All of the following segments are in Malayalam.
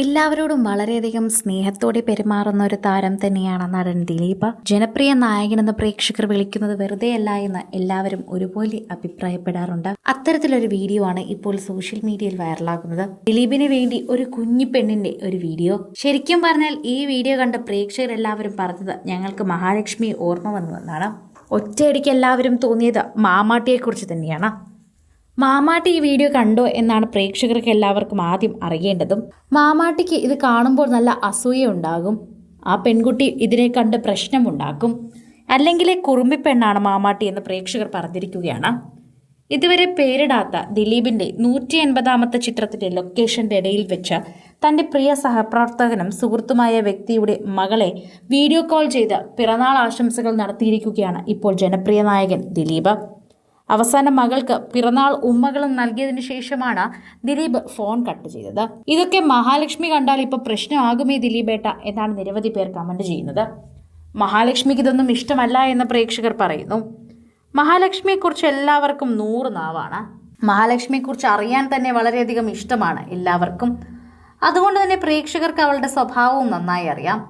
എല്ലാവരോടും വളരെയധികം സ്നേഹത്തോടെ പെരുമാറുന്ന ഒരു താരം തന്നെയാണ് നടൻ ദിലീപ്. ജനപ്രിയ നായകനെന്ന് പ്രേക്ഷകർ വിളിക്കുന്നത് വെറുതെയല്ല എന്ന് എല്ലാവരും ഒരുപോലെ അഭിപ്രായപ്പെടാറുണ്ട്. അത്തരത്തിലൊരു വീഡിയോ ആണ് ഇപ്പോൾ സോഷ്യൽ മീഡിയയിൽ വൈറലാകുന്നത്. ദിലീപിന് വേണ്ടി ഒരു കുഞ്ഞു പെണ്ണിന്റെ ഒരു വീഡിയോ. ശരിക്കും പറഞ്ഞാൽ ഈ വീഡിയോ കണ്ട പ്രേക്ഷകർ എല്ലാവരും പറഞ്ഞത് ഞങ്ങൾക്ക് മഹാലക്ഷ്മി ഓർമ്മ വന്നു എന്നാണ്. ഒറ്റയടിക്ക് എല്ലാവരും തോന്നിയത് മാമാട്ടിയെക്കുറിച്ച് തന്നെയാണ്. മാമാട്ടി ഈ വീഡിയോ കണ്ടോ എന്നാണ് പ്രേക്ഷകർക്ക് എല്ലാവർക്കും ആദ്യം അറിയേണ്ടതും. മാമാട്ടിക്ക് ഇത് കാണുമ്പോൾ നല്ല അസൂയ ഉണ്ടാകും. ആ പെൺകുട്ടി ഇതിനെ കണ്ട് പ്രശ്നമുണ്ടാക്കും. അല്ലെങ്കിൽ കുറുമ്പിപ്പെണ്ണാണ് മാമാട്ടി എന്ന് പ്രേക്ഷകർ പറഞ്ഞിരിക്കുകയാണ്. ഇതുവരെ പേരിടാത്ത ദിലീപിന്റെ നൂറ്റി എൺപതാമത്തെ ചിത്രത്തിന്റെ ലൊക്കേഷന്റെ ഇടയിൽ വെച്ച് തന്റെ പ്രിയ സഹപ്രവർത്തകനും സുഹൃത്തുമായ വ്യക്തിയുടെ മകളെ വീഡിയോ കോൾ ചെയ്ത് പിറന്നാൾ ആശംസകൾ നടത്തിയിരിക്കുകയാണ് ഇപ്പോൾ ജനപ്രിയ നായകൻ ദിലീപ്. അവസാനം മകൾക്ക് പിറന്നാൾ ഉമ്മകളും നൽകിയതിനു ശേഷമാണ് ദിലീപ് ഫോൺ കട്ട് ചെയ്തത്. ഇതൊക്കെ മഹാലക്ഷ്മി കണ്ടാൽ ഇപ്പൊ പ്രശ്നമാകുമേ ദിലീപേട്ട എന്നാണ് നിരവധി പേർ കമന്റ് ചെയ്യുന്നത്. മഹാലക്ഷ്മിക്ക് ഇതൊന്നും ഇഷ്ടമല്ല എന്ന് പ്രേക്ഷകർ പറയുന്നു. മഹാലക്ഷ്മിയെക്കുറിച്ച് എല്ലാവർക്കും നൂറ് നാവാണ്. മഹാലക്ഷ്മിയെക്കുറിച്ച് അറിയാൻ തന്നെ വളരെയധികം ഇഷ്ടമാണ് എല്ലാവർക്കും. അതുകൊണ്ട് തന്നെ പ്രേക്ഷകർക്ക് അവളുടെ സ്വഭാവവും നന്നായി അറിയാം.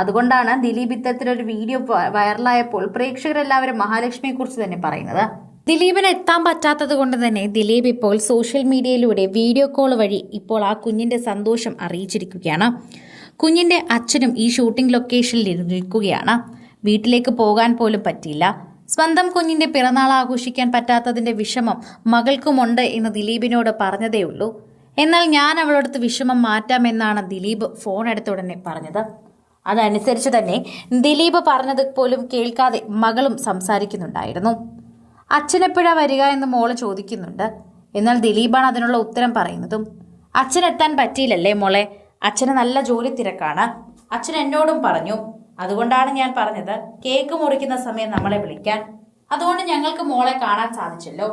അതുകൊണ്ടാണ് ദിലീപ് ഇത്തരത്തിലൊരു വീഡിയോ വൈറലായപ്പോൾ പ്രേക്ഷകരെല്ലാവരും മഹാലക്ഷ്മിയെക്കുറിച്ച് തന്നെ പറയുന്നത്. ദിലീപിന് എത്താൻ പറ്റാത്തത് കൊണ്ട് തന്നെ ദിലീപ് ഇപ്പോൾ സോഷ്യൽ മീഡിയയിലൂടെ വീഡിയോ കോൾ വഴി ഇപ്പോൾ ആ കുഞ്ഞിന്റെ സന്തോഷം അറിയിച്ചിരിക്കുകയാണ്. കുഞ്ഞിന്റെ അച്ഛനും ഈ ഷൂട്ടിംഗ് ലൊക്കേഷനിൽ നിൽക്കുകയാണ് വീട്ടിലേക്ക് പോകാൻ പോലും പറ്റിയില്ല. സ്വന്തം കുഞ്ഞിന്റെ പിറന്നാൾ ആഘോഷിക്കാൻ പറ്റാത്തതിന്റെ വിഷമം മകൾക്കുമുണ്ട് എന്ന് ദിലീപിനോട് പറഞ്ഞതേ ഉള്ളൂ. എന്നാൽ ഞാൻ അവളോടത്ത് വിഷമം മാറ്റാമെന്നാണ് ദിലീപ് ഫോൺ എടുത്ത ഉടനെ പറഞ്ഞത്. അതനുസരിച്ച് തന്നെ ദിലീപ് പറഞ്ഞത് പോലും കേൾക്കാതെ മകളും സംസാരിക്കുന്നുണ്ടായിരുന്നു. അച്ഛനെപ്പോഴാ വരിക എന്ന് മോൾ ചോദിക്കുന്നുണ്ട്. എന്നാൽ ദിലീപാണ് അതിനുള്ള ഉത്തരം പറയുന്നതും അച്ഛനെത്താൻ പറ്റിയില്ലല്ലേ മോളെ? അച്ഛന് നല്ല ജോലി തിരക്കാണ്. അച്ഛൻ എന്നോടും പറഞ്ഞു അതുകൊണ്ടാണ് ഞാൻ പറഞ്ഞത് കേക്ക് മുറിക്കുന്ന സമയം നമ്മളെ വിളിക്കാൻ. അതുകൊണ്ട് ഞങ്ങൾക്ക് മോളെ കാണാൻ സാധിച്ചല്ലോ.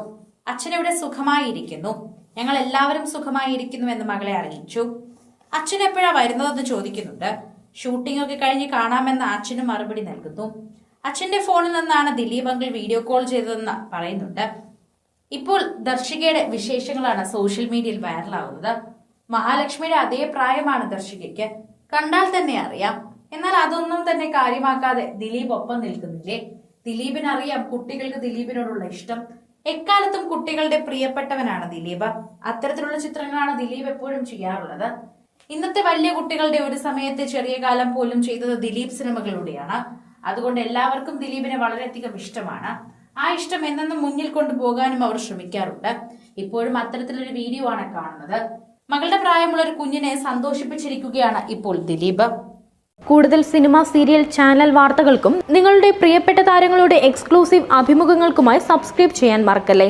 അച്ഛനിവിടെ സുഖമായി ഇരിക്കുന്നു ഞങ്ങൾ എല്ലാവരും സുഖമായി ഇരിക്കുന്നു എന്ന് മകളെ അറിയിച്ചു. അച്ഛൻ എപ്പോഴാ വരുന്നതെന്ന് ചോദിക്കുന്നുണ്ട്. ഷൂട്ടിംഗ് ഒക്കെ കഴിഞ്ഞ് കാണാമെന്ന് അച്ഛനും മറുപടി നൽകുന്നു. അച്ഛന്റെ ഫോണിൽ നിന്നാണ് ദിലീപ് അങ്കിൾ വീഡിയോ കോൾ ചെയ്തതെന്ന് പറയുന്നുണ്ട്. ഇപ്പോൾ ദർശികയുടെ വിശേഷങ്ങളാണ് സോഷ്യൽ മീഡിയയിൽ വൈറലാവുന്നത്. മഹാലക്ഷ്മിയുടെ അതേ പ്രായമാണ് ദർശികയ്ക്ക്. കണ്ടാൽ തന്നെ അറിയാം. എന്നാൽ അതൊന്നും തന്നെ കാര്യമാക്കാതെ ദിലീപ് ഒപ്പം നിൽക്കുന്നില്ലേ? ദിലീപിനറിയാം കുട്ടികൾക്ക് ദിലീപിനോടുള്ള ഇഷ്ടം. എക്കാലത്തും കുട്ടികളുടെ പ്രിയപ്പെട്ടവനാണ് ദിലീപ്. അത്തരത്തിലുള്ള ചിത്രങ്ങളാണ് ദിലീപ് എപ്പോഴും ചെയ്യാറുള്ളത്. ഇന്നത്തെ വലിയ കുട്ടികളുടെ ഒരു സമയത്ത് ചെറിയ കാലം പോലും ചെയ്തത് ദിലീപ് സിനിമകളിലൂടെയാണ്. അതുകൊണ്ട് എല്ലാവർക്കും ദിലീപിനെ വളരെയധികം ഇഷ്ടമാണ്. ആ ഇഷ്ടം എന്നെന്നും മുന്നിൽ കൊണ്ടുപോകാനും അവർ ശ്രമിക്കാറുണ്ട്. ഇപ്പോഴും അത്തരത്തിലൊരു വീഡിയോ ആണ് കാണുന്നത്. മകളുടെ പ്രായമുള്ള ഒരു കുഞ്ഞിനെ സന്തോഷിപ്പിച്ചിരിക്കുകയാണ് ഇപ്പോൾ ദിലീപ്. കൂടുതൽ സിനിമ സീരിയൽ ചാനൽ വാർത്തകൾക്കും നിങ്ങളുടെ പ്രിയപ്പെട്ട താരങ്ങളുടെ എക്സ്ക്ലൂസീവ് അഭിമുഖങ്ങൾക്കുമായി സബ്സ്ക്രൈബ് ചെയ്യാൻ മറക്കല്ലേ?